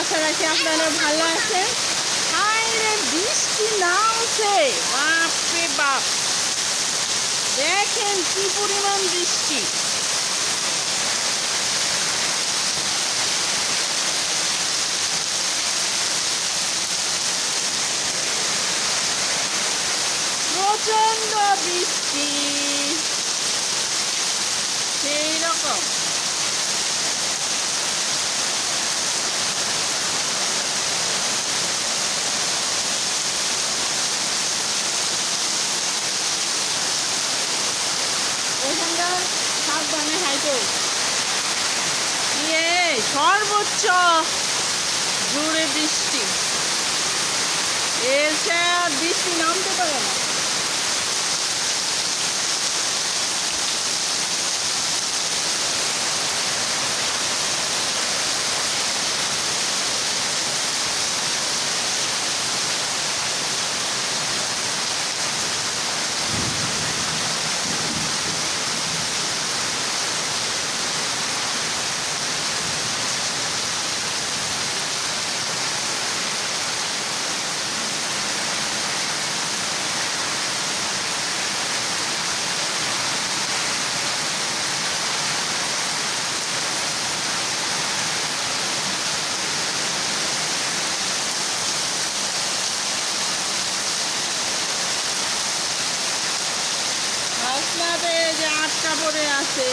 আশা রাখি আপনারা ভালো আছেন? বৃষ্টি নামছে। বাপরে বাপ। দেখেন কি পরিমাণ বৃষ্টি। প্রচণ্ড বৃষ্টি। সেই রকম সর্বোচ্চ জুড়ে বৃষ্টি। এসে বৃষ্টি নামতে পারে না। আটকা আছে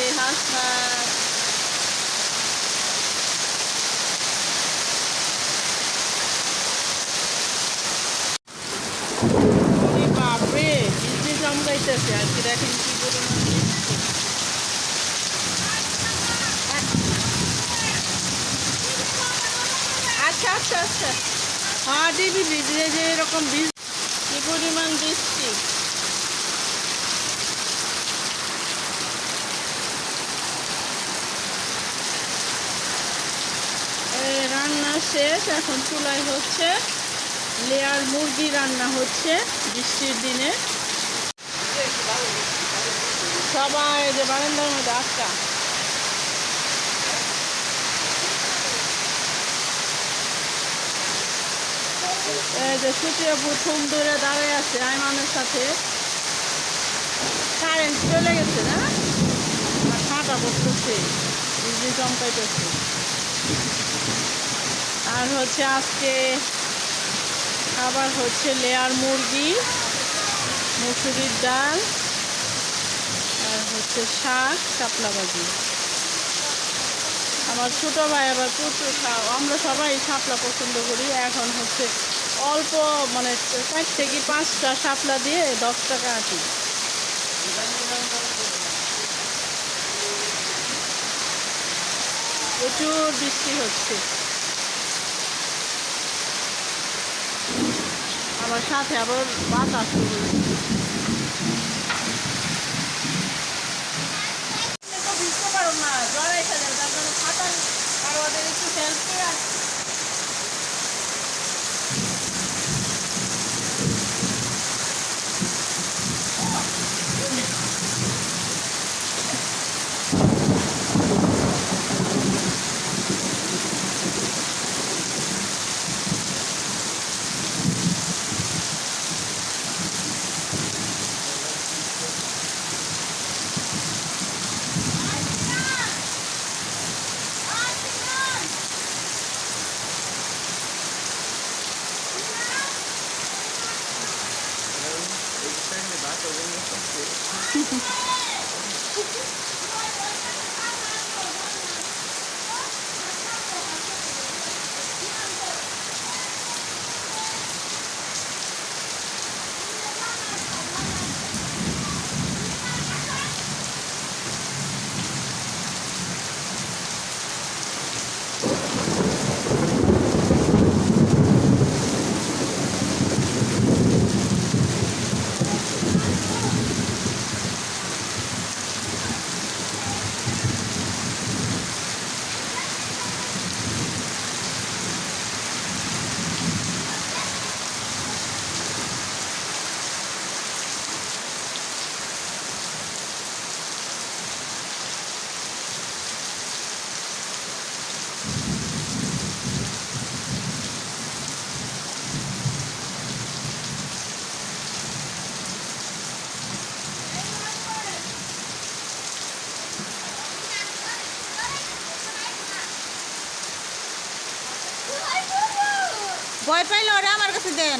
চমকাইতেছে আজকে দেখেন কি পরিমাণ আচ্ছা আচ্ছা আচ্ছা। হ্যাঁ দিদি দিদি যে এরকম বৃষ্টি, কি পরিমাণ বৃষ্টি এই রান্না শেষ এখন চুলায় হচ্ছে লেয়ার মুরগি রান্না হচ্ছে বৃষ্টির দিনে। সবাই যে বারান্দার মধ্যে আটকা। এই যে সুটিয়া প্রথম ধরে দাঁড়ায় আছে আইমানের সাথে। কারেন্ট চলে গেছে না? আর ঠাঁটা পড়তেছে বিজলি চমকাইতেছে। আর হচ্ছে আজকে আবার হচ্ছে লেয়ার মুরগি, মুসুরির ডাল, আর হচ্ছে শাক, শাপলা ভাজি। আমার ছোট ভাই আবার প্রচুর আমরা সবাই শাপলা পছন্দ করি। এখন হচ্ছে অল্প মানে চার থেকে পাঁচটা শাপলা দিয়ে দশ টাকা আটি। প্রচুর বৃষ্টি হচ্ছে। আবার সাথে আবার বাতাস শুরু হয়েছে। তো ভিজতে পারো না, জ্বর এসে যাবে তার আর ওদের 先生。ভয় পাইলে ওরা আমার কাছে দেন।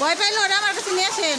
বয় পাইলে ওরা আমার কাছে নিয়ে আসেন।